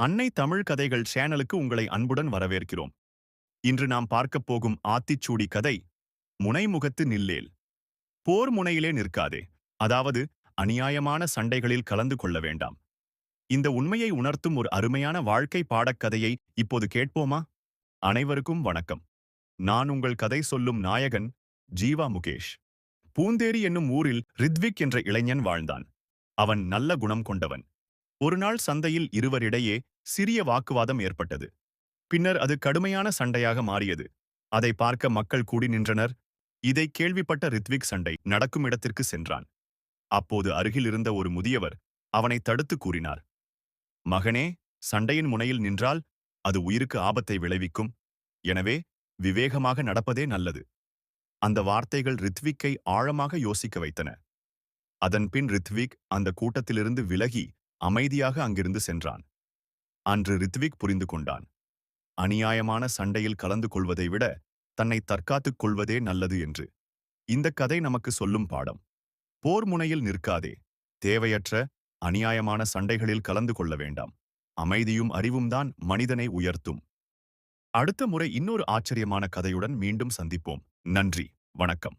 அன்னை தமிழ் கதைகள் சேனலுக்கு உங்களை அன்புடன் வரவேற்கிறோம். இன்று நாம் பார்க்கப் போகும் ஆத்திச்சூடி கதை முனைமுகத்து நில்லேல். போர் முனையிலே நிற்காதே அதாவது அநியாயமான சண்டைகளில் கலந்து கொள்ள வேண்டாம். இந்த உண்மையை உணர்த்தும் ஒரு அருமையான வாழ்க்கை பாடக்கதையை இப்போது கேட்போமா? அனைவருக்கும் வணக்கம். நான் உங்கள் கதை சொல்லும் நாயகன் ஜீவா முகேஷ். பூந்தேரி என்னும் ஊரில் ரித்விக் என்ற இளைஞன் வாழ்ந்தான். அவன் நல்ல குணம் கொண்டவன். ஒருநாள் சந்தையில் இருவரிடையே சிறிய வாக்குவாதம் ஏற்பட்டது. பின்னர் அது கடுமையான சண்டையாக மாறியது. அதை பார்க்க மக்கள் கூடி நின்றனர். இதை கேள்விப்பட்ட ரித்விக் சண்டை நடக்கும் இடத்திற்கு சென்றான். அப்போது அருகில் இருந்த ஒரு முதியவர் அவனை தடுத்து கூறினார். மகனே சண்டையின் முனையில் நின்றால் அது உயிருக்கு ஆபத்தை விளைவிக்கும். எனவே விவேகமாக நடப்பதே நல்லது. அந்த வார்த்தைகள் ரித்விக்கை ஆழமாக யோசிக்க வைத்தன. அதன்பின் ரித்விக் அந்த கூட்டத்திலிருந்து விலகி அமைதியாக அங்கிருந்து சென்றான். அன்று ரித்விக் புரிந்து கொண்டான். அநியாயமான சண்டையில் கலந்து கொள்வதை விட தன்னை தற்காத்துக் கொள்வதே நல்லது என்று. இந்த கதை நமக்கு சொல்லும் பாடம். போர் முனையில் நிற்காதே. தேவையற்ற அநியாயமான சண்டைகளில் கலந்து கொள்ள வேண்டாம். அமைதியும் அறிவும் தான் மனிதனை உயர்த்தும். அடுத்த முறை இன்னொரு ஆச்சரியமான கதையுடன் மீண்டும் சந்திப்போம். நன்றி. வணக்கம்.